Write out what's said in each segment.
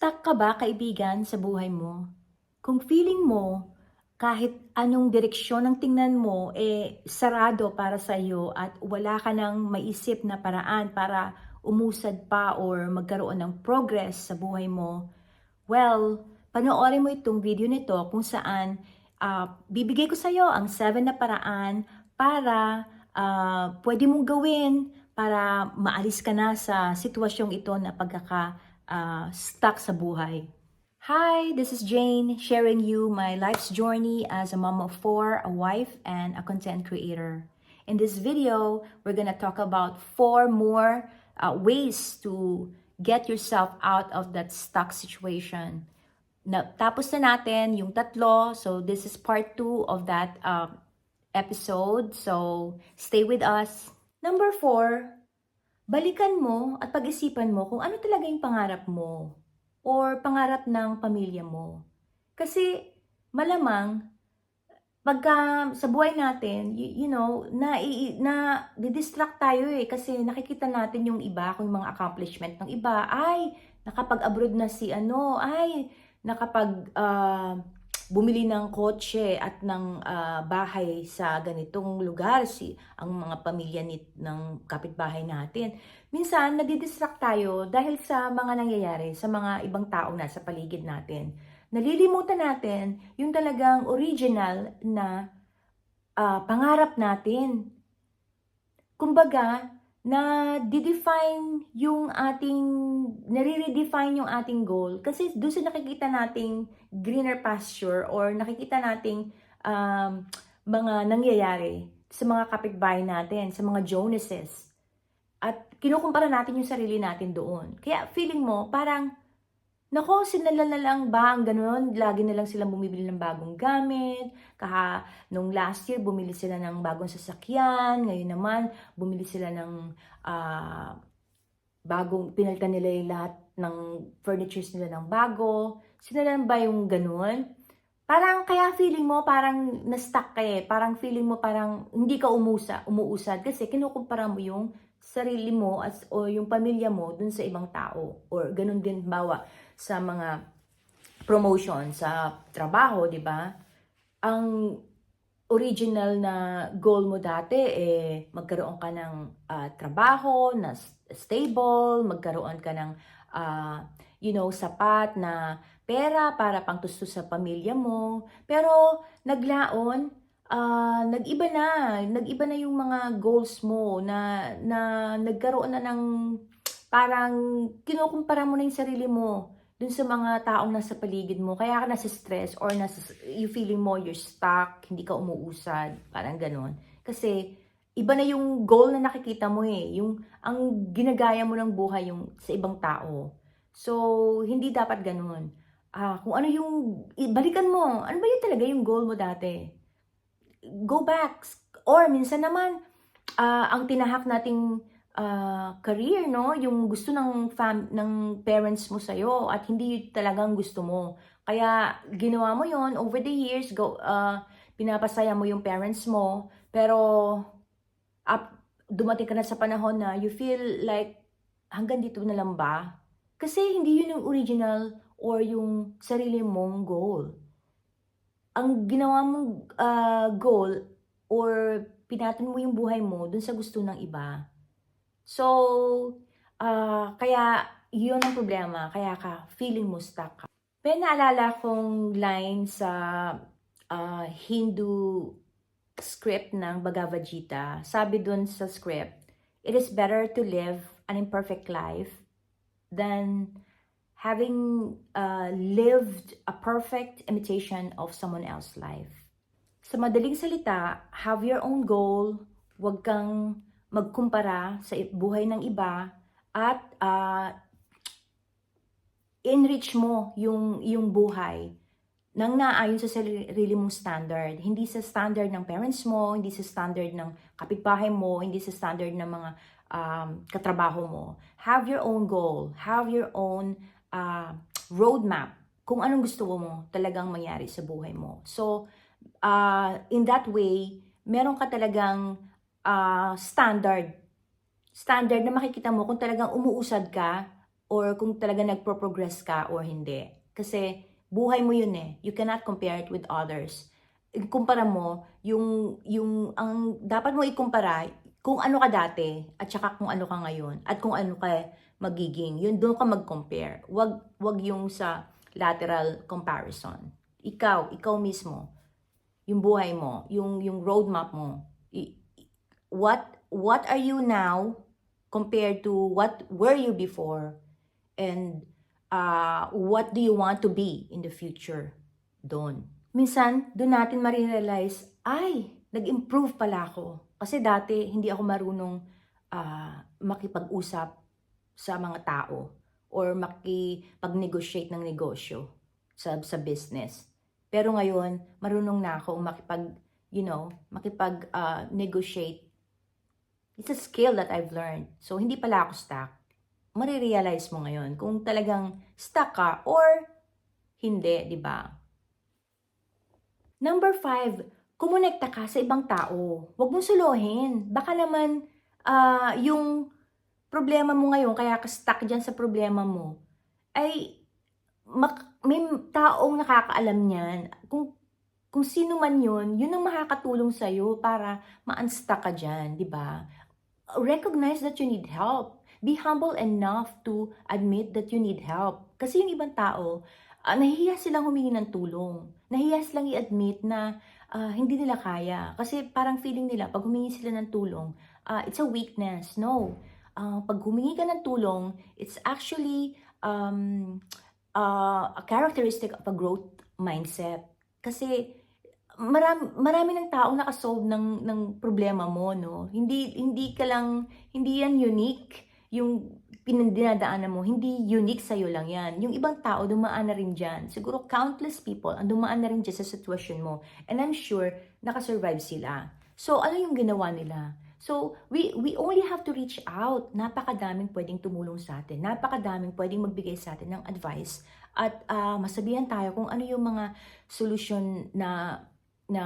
Stuck ka ba, kaibigan, sa buhay mo? Kung feeling mo, kahit anong direksyon ang tingnan mo, eh, sarado para sa iyo at wala ka nang maisip na paraan para umusad pa or magkaroon ng progress sa buhay mo, well, panoorin mo itong video nito kung saan ah, bibigay ko sa iyo ang 7 na paraan para ah, pwede mong gawin para maalis ka na sa sitwasyong ito na pagkaka ah, stuck sa buhay. Hi, this is Jane sharing you my life's journey as a mom of four, a wife, and a content creator. In this video, we're gonna talk about four more uh, ways to get yourself out of that stuck situation. Na, tapos na natin yung tatlo, so this is part two of that uh, episode. So stay with us. Number four, balikan mo at pag-isipan mo kung ano talaga yung pangarap mo or pangarap ng pamilya mo. Kasi malamang pagka sa buhay natin, you, you know, na, na didistract tayo eh kasi nakikita natin yung iba, kung yung mga accomplishment ng iba, ay nakapag-abroad na si ano, ay nakapag ah, bumili ng kotse at ng ah, bahay sa ganitong lugar si ang mga pamilya ni, ng kapitbahay natin. Minsan nadidistract tayo dahil sa mga nangyayari sa mga ibang tao na sa paligid natin. Nalilimutan natin yung talagang original na ah, pangarap natin. Kumbaga, na define yung ating, nare-redefine yung ating goal kasi doon sa nakikita nating greener pasture or nakikita nating um, mga nangyayari sa mga kapitbahay natin, sa mga Jonases. At kinukumpara natin yung sarili natin doon. Kaya feeling mo, parang, nako, sinala na lang ba ang ganun? Lagi na lang silang bumibili ng bagong gamit. Kaha, nung last year, bumili sila ng bagong sasakyan. Ngayon naman, bumili sila ng ah, bagong, pinalitan nila yung lahat ng furnitures nila ng bago. Sinalan ba yung ganun? Parang kaya feeling mo parang na-stuck ka eh. Parang feeling mo parang hindi ka umusa, umuusad kasi kinukumpara mo yung sarili mo as, o yung pamilya mo dun sa ibang tao. Or ganun din bawa sa mga promotion sa trabaho, di ba? Ang original na goal mo dati eh magkaroon ka ng ah, trabaho na stable, magkaroon ka ng ah, you know, sapat na pera para pangtusto sa pamilya mo. Pero naglaon, ah, nag-iba na, nag-iba na yung mga goals mo na na nagkaroon na ng parang kinukumpara mo na yung sarili mo dun sa mga taong nasa paligid mo. Kaya ka nasa stress or nasa, you feeling mo you're stuck, hindi ka umuusad, parang ganon. Kasi iba na yung goal na nakikita mo eh. Yung, ang ginagaya mo ng buhay yung sa ibang tao. So, hindi dapat ganon. Ah, kung ano yung, balikan mo, ano ba yun talaga yung goal mo dati? Go back. Or minsan naman, ah, ang tinahak nating ah, career, no? Yung gusto ng fam ng parents mo sa'yo at hindi talagang gusto mo. Kaya ginawa mo yon over the years, go, ah, pinapasaya mo yung parents mo, pero up, dumating ka na sa panahon na you feel like hanggang dito na lang ba? Kasi hindi yun yung original or yung sarili mong goal. Ang ginawa mong ah, goal or pinatan mo yung buhay mo dun sa gusto ng iba. So, ah, kaya yun ang problema. Kaya ka, feeling mo stuck ka. May naalala kong line sa ah, Hindu script ng Bhagavad Gita. Sabi dun sa script, It is better to live an imperfect life than having uh, lived a perfect imitation of someone else's life. Sa madaling salita, have your own goal, huwag kang magkumpara sa buhay ng iba, at ah, enrich mo yung, yung buhay nang naayon sa sarili mong standard. Hindi sa standard ng parents mo, hindi sa standard ng kapitbahay mo, hindi sa standard ng mga um, katrabaho mo. Have your own goal. Have your own uh, roadmap kung anong gusto mo talagang mangyari sa buhay mo. So, uh, in that way, meron ka talagang uh, standard. Standard na makikita mo kung talagang umuusad ka or kung talaga nagpo-progress ka or hindi. Kasi buhay mo yun eh. You cannot compare it with others. Ikumpara mo yung yung ang dapat mo ikumpara kung ano ka dati at saka kung ano ka ngayon at kung ano ka magiging. Yun doon ka mag-compare. Wag wag yung sa lateral comparison. Ikaw, ikaw mismo, yung buhay mo, yung yung roadmap mo. What what are you now compared to what were you before and uh, what do you want to be in the future doon. Minsan, doon natin marirealize, ay, nag-improve pala ako. Kasi dati, hindi ako marunong ah, makipag-usap sa mga tao or makipag-negotiate ng negosyo sa, sa business. Pero ngayon, marunong na ako makipag, you know, makipag-negotiate. It's a skill that I've learned. So, hindi pala ako stuck. Marirealize mo ngayon kung talagang stuck ka or hindi, di ba? Number five, kumonekta ka sa ibang tao. Huwag mong suluhin. Baka naman ah, yung problema mo ngayon, kaya ka stuck dyan sa problema mo, ay mak- may taong nakakaalam niyan. Kung, kung sino man yun, yun ang makakatulong sa'yo para ma-unstuck ka dyan, di ba? Recognize that you need help. Be humble enough to admit that you need help. Kasi yung ibang tao, ah, nahihiya silang humingi ng tulong. Nahihiya silang i-admit na ah, hindi nila kaya. Kasi parang feeling nila, pag humingi sila ng tulong, ah, it's a weakness. No. Ah, pag humingi ka ng tulong, it's actually um, ah, a characteristic of a growth mindset. Kasi marami, marami ng taong nakasolve ng, ng problema mo, no? Hindi, hindi ka lang, hindi yan unique yung pinadinadaanan mo, hindi unique sa'yo lang yan. Yung ibang tao, dumaan na rin dyan. Siguro countless people ang dumaan na rin dyan sa sitwasyon mo. And I'm sure, nakasurvive sila. So, ano yung ginawa nila? So, we, we only have to reach out. Napakadaming pwedeng tumulong sa atin. Napakadaming pwedeng magbigay sa atin ng advice. At ah, masabihan tayo kung ano yung mga solusyon na na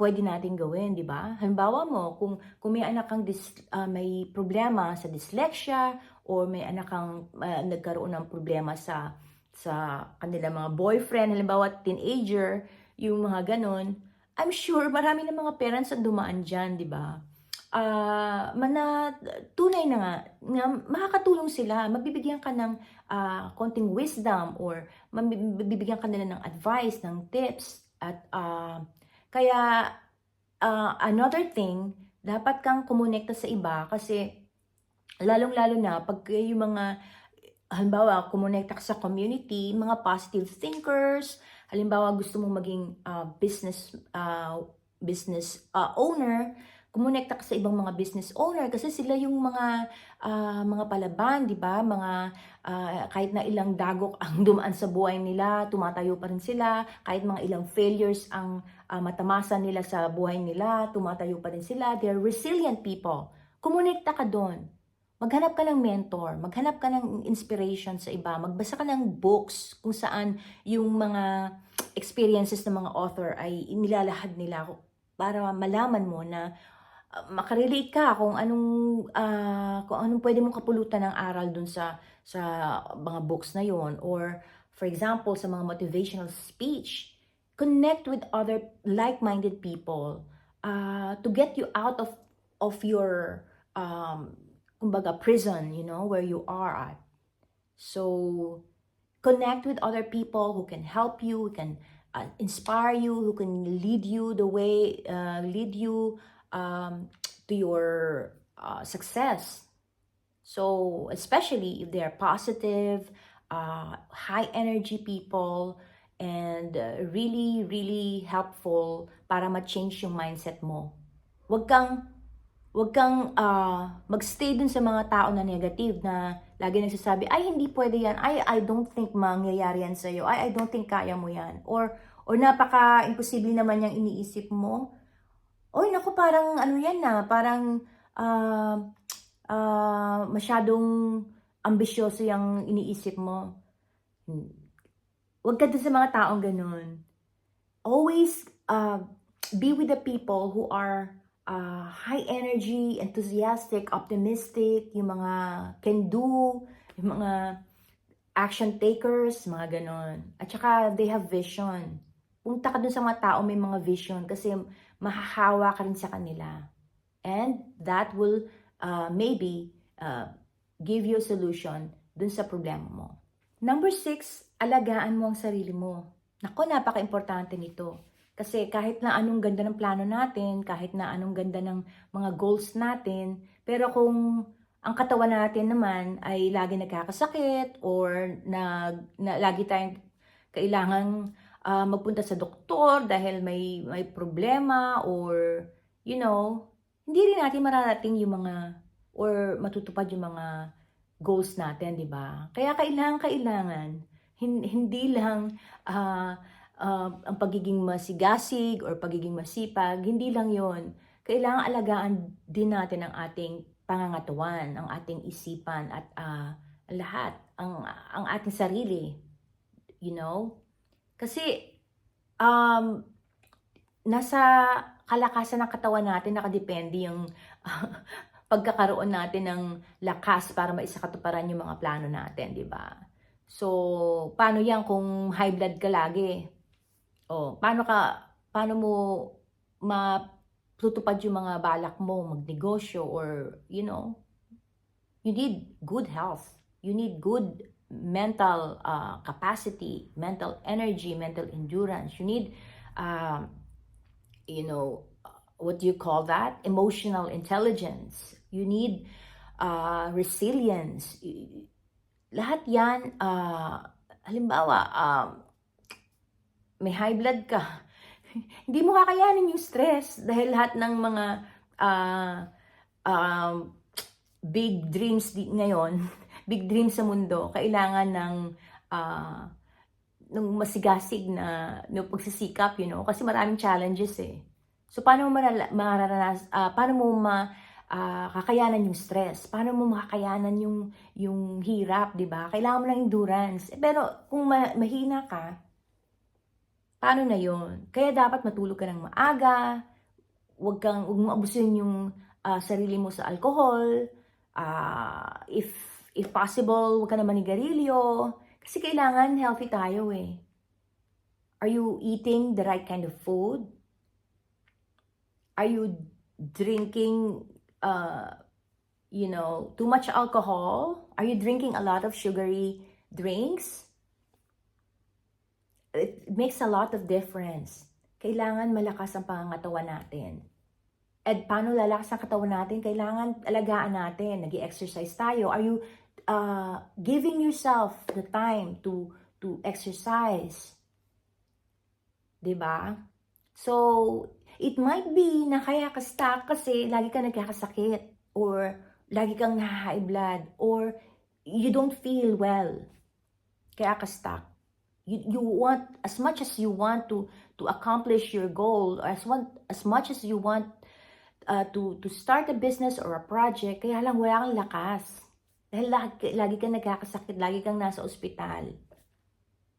pwede natin gawin, di ba? Halimbawa mo, kung, kung may anak kang dis, ah, may problema sa dyslexia or may anak kang ah, nagkaroon ng problema sa sa kanila mga boyfriend, halimbawa teenager, yung mga ganon, I'm sure marami ng mga parents ang dumaan dyan, di ba? Ah, mana tunay na nga na makakatulong sila, mabibigyan ka ng ah, konting wisdom or mabibigyan ka nila ng advice, ng tips at ah, kaya ah, another thing, dapat kang kumonekta sa iba kasi lalong-lalo na pag yung mga halimbawa, kumonekta ka sa community, mga positive thinkers, halimbawa gusto mong maging ah, business ah, business ah, owner, kumonekta ka sa ibang mga business owner kasi sila yung mga ah, mga palaban, 'di ba? Mga ah, kahit na ilang dagok ang dumaan sa buhay nila, tumatayo pa rin sila. Kahit mga ilang failures ang ah, matamasa nila sa buhay nila, tumatayo pa rin sila. They're resilient people. Kumonekta ka doon. Maghanap ka ng mentor, maghanap ka ng inspiration sa iba, magbasa ka ng books kung saan yung mga experiences ng mga author ay inilalahad nila para malaman mo na uh, makarelate ka kung anong ah, kung anong pwede mong kapulutan ng aral dun sa sa mga books na yon or for example sa mga motivational speech connect with other like-minded people uh, to get you out of of your um kumbaga prison you know where you are at. So connect with other people who can help you who can uh, inspire you who can lead you the way uh, lead you um, to your uh, success. So especially if they are positive uh, high energy people and uh, really really helpful para ma-change yung mindset mo. Wag kang wag kang ah, magstay dun sa mga tao na negative na lagi nagsasabi, ay hindi pwede yan, ay I don't think mangyayari yan sa'yo, ay I don't think kaya mo yan, or, or napaka-imposible naman yung iniisip mo. Oy, naku, parang ano yan na, parang ah, ah, masyadong ambisyoso yung iniisip mo. Huwag ka sa mga taong ganun. Always uh, be with the people who are uh, high energy, enthusiastic, optimistic, yung mga can do, yung mga action takers, mga ganon. At saka they have vision. Punta ka dun sa mga tao may mga vision kasi mahahawa ka rin sa kanila. And that will uh, maybe uh, give you a solution dun sa problema mo. Number six, alagaan mo ang sarili mo. Nako, napaka-importante nito. Kasi kahit na anong ganda ng plano natin, kahit na anong ganda ng mga goals natin, pero kung ang katawan natin naman ay lagi nagkakasakit or na, na lagi tayong kailangang ah, magpunta sa doktor dahil may may problema or you know, hindi rin natin mararating yung mga or matutupad yung mga goals natin, di ba? Kaya kailangan kailangan hin- hindi lang ah, ah, ang pagiging masigasig or pagiging masipag, hindi lang yon. Kailangan alagaan din natin ang ating pangangatawan, ang ating isipan at ah, lahat, ang ang ating sarili. You know? Kasi um nasa kalakasan ng katawan natin nakadepende yung pagkakaroon natin ng lakas para maisakatuparan yung mga plano natin, di ba? So, paano yan kung high blood ka lagi? O, paano ka, paano mo matutupad yung mga balak mo, magnegosyo, or, you know, you need good health. You need good mental uh, capacity, mental energy, mental endurance. You need, um, you know, what do you call that? Emotional intelligence. You need uh, resilience. Lahat yan, uh, halimbawa, um, may high blood ka, hindi mo kakayanin yung stress dahil lahat ng mga uh, um, big dreams di ngayon, big dreams sa mundo, kailangan ng uh, ng masigasig na no pagsisikap, you know, kasi maraming challenges eh. So paano mo mararanas, ah, paano mo ma ah, kakayanan yung stress? Paano mo makakayanan yung yung hirap, 'di ba? Kailangan mo ng endurance. Eh, pero kung ma- mahina ka, paano na 'yon? Kaya dapat matulog ka ng maaga. Huwag kang huwag mo abusin yung ah, sarili mo sa alcohol. Ah, if if possible, huwag ka na manigarilyo. Kasi kailangan healthy tayo eh. Are you eating the right kind of food? Are you drinking, uh, you know, too much alcohol? Are you drinking a lot of sugary drinks? It makes a lot of difference. Kailangan malakas ang pangangatawan natin. At paano lalakas ang katawan natin? Kailangan alagaan natin. nag exercise tayo. Are you uh, giving yourself the time to to exercise? 'Di ba? So, it might be na kaya ka stuck kasi lagi ka nagkakasakit or lagi kang high blood or you don't feel well. Kaya ka stuck. You, you want as much as you want to to accomplish your goal as want as much as you want uh, to to start a business or a project kaya lang wala kang lakas. Dahil lagi, lagi kang nagkakasakit, lagi kang nasa ospital.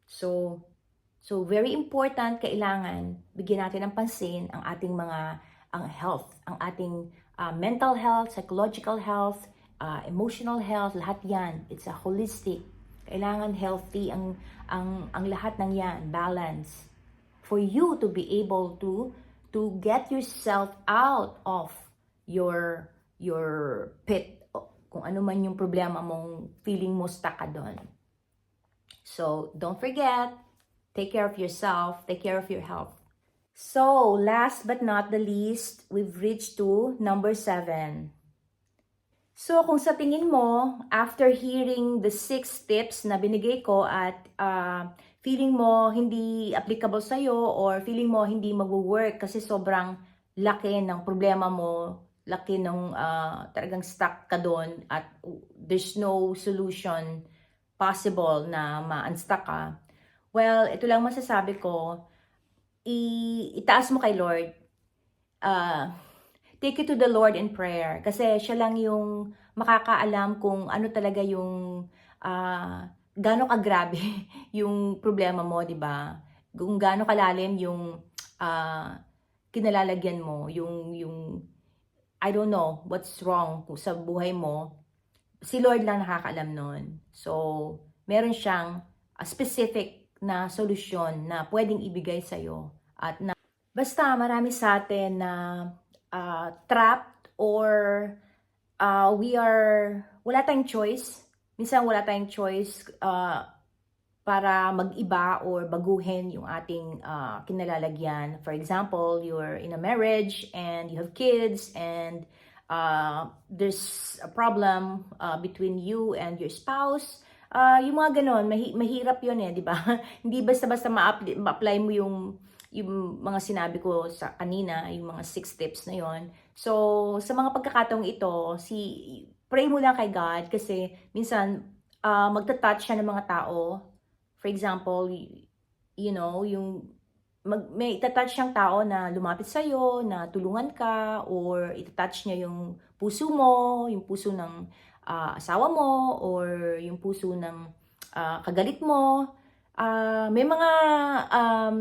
So, So very important, kailangan bigyan natin ng pansin ang ating mga ang health, ang ating uh, mental health, psychological health, uh, emotional health, lahat 'yan. It's a holistic. Kailangan healthy ang ang ang lahat ng 'yan, balance for you to be able to to get yourself out of your your pit kung ano man yung problema mong feeling mo stuck ka doon. So, don't forget, Take care of yourself. Take care of your health. So, last but not the least, we've reached to number seven. So, kung sa tingin mo, after hearing the six tips na binigay ko at uh, feeling mo hindi applicable sa'yo or feeling mo hindi mag-work kasi sobrang laki ng problema mo, laki ng uh, talagang stuck ka doon at there's no solution possible na ma-unstuck ka, Well, ito lang masasabi ko, i- itaas mo kay Lord. Uh, take it to the Lord in prayer. Kasi siya lang yung makakaalam kung ano talaga yung uh, gaano kagrabe yung problema mo, di ba? Kung gaano kalalim yung uh, kinalalagyan mo, yung, yung, I don't know what's wrong sa buhay mo. si Lord lang nakakaalam nun. So, meron siyang a specific na solusyon na pwedeng ibigay sa'yo. At na, basta marami sa atin na ah, trapped or ah, we are, wala tayong choice. Minsan wala tayong choice ah, para mag-iba or baguhin yung ating ah, kinalalagyan. For example, you're in a marriage and you have kids and uh, there's a problem uh, between you and your spouse. Ah, yung mga ganon, mahi- mahirap yun eh, di ba? Hindi basta-basta ma-apply, mo yung yung mga sinabi ko sa kanina, yung mga six tips na yon. So, sa mga pagkakataong ito, si pray mo lang kay God kasi minsan ah, magta-touch siya ng mga tao. For example, you know, yung mag, may itatouch siyang tao na lumapit sa'yo, na tulungan ka, or itatouch niya yung puso mo, yung puso ng ah, asawa mo, or yung puso ng ah, kagalit mo. Ah, may mga um,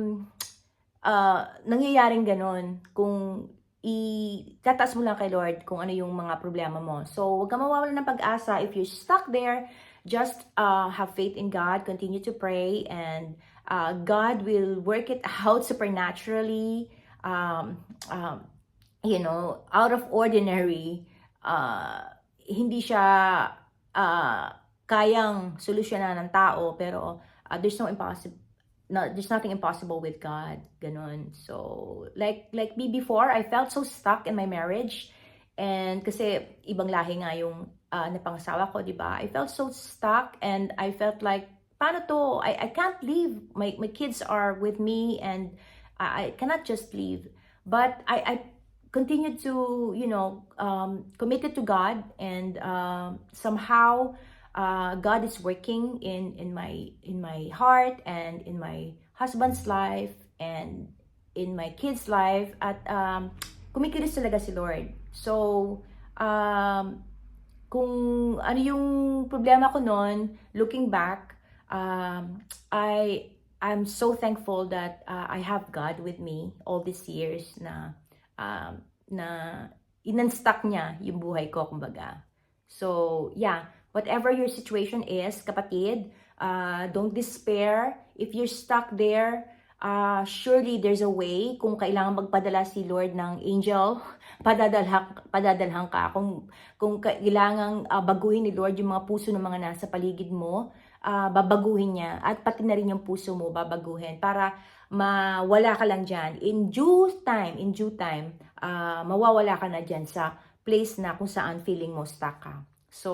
ah, nangyayaring ganon kung itataas mo lang kay Lord kung ano yung mga problema mo. So, huwag ka mawawala ng pag-asa. If you're stuck there, just uh, have faith in God, continue to pray, and uh, God will work it out supernaturally. Um, um, you know, out of ordinary, uh, hindi siya uh, kayang solusyonan ng tao, pero uh, there's no impossible no, there's nothing impossible with God. Ganon. So, like, like me before, I felt so stuck in my marriage. And kasi ibang lahi nga yung uh, napangasawa ko, di ba? I felt so stuck and I felt like, paano to? I, I can't leave. My, my kids are with me and I, I cannot just leave. But I, I continued to, you know, um, committed to God and um, somehow uh, God is working in in my in my heart and in my husband's life and in my kids' life at um, kumikilos talaga si Lord. So, um, kung ano yung problema ko noon, looking back, um, I I'm so thankful that uh, I have God with me all these years na um, na inunstuck niya yung buhay ko kumbaga. So, yeah, whatever your situation is, kapatid, uh, don't despair. If you're stuck there, uh, surely there's a way. Kung kailangan magpadala si Lord ng angel, padadalhan, padadalhan ka. Kung, kung kailangan uh, baguhin ni Lord yung mga puso ng mga nasa paligid mo, uh, babaguhin niya. At pati na rin yung puso mo, babaguhin. Para mawala ka lang dyan. In due time, in due time, uh, mawawala ka na dyan sa place na kung saan feeling mo stuck ka. So,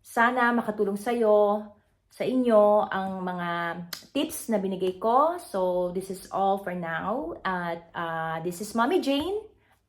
sana makatulong sa'yo, sa inyo ang mga tips na binigay ko. So, this is all for now. At uh, this is Mommy Jane.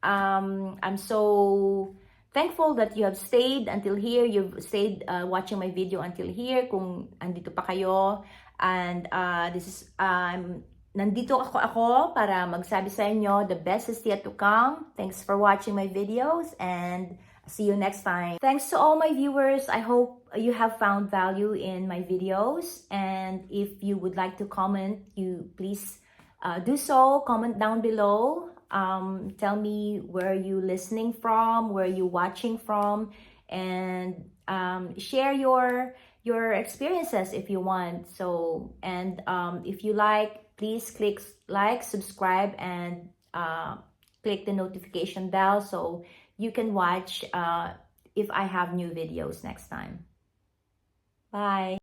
Um, I'm so thankful that you have stayed until here. You've stayed uh, watching my video until here kung andito pa kayo. And uh, this is, um, nandito ako ako para magsabi sa inyo, the best is yet to come. Thanks for watching my videos and see you next time. Thanks to all my viewers. I hope you have found value in my videos. And if you would like to comment, you please uh, do so. Comment down below. Um, tell me where you listening from, where you watching from, and um, share your your experiences if you want. So, and um, if you like, please click like, subscribe, and uh, click the notification bell so you can watch uh, if I have new videos next time. Bye.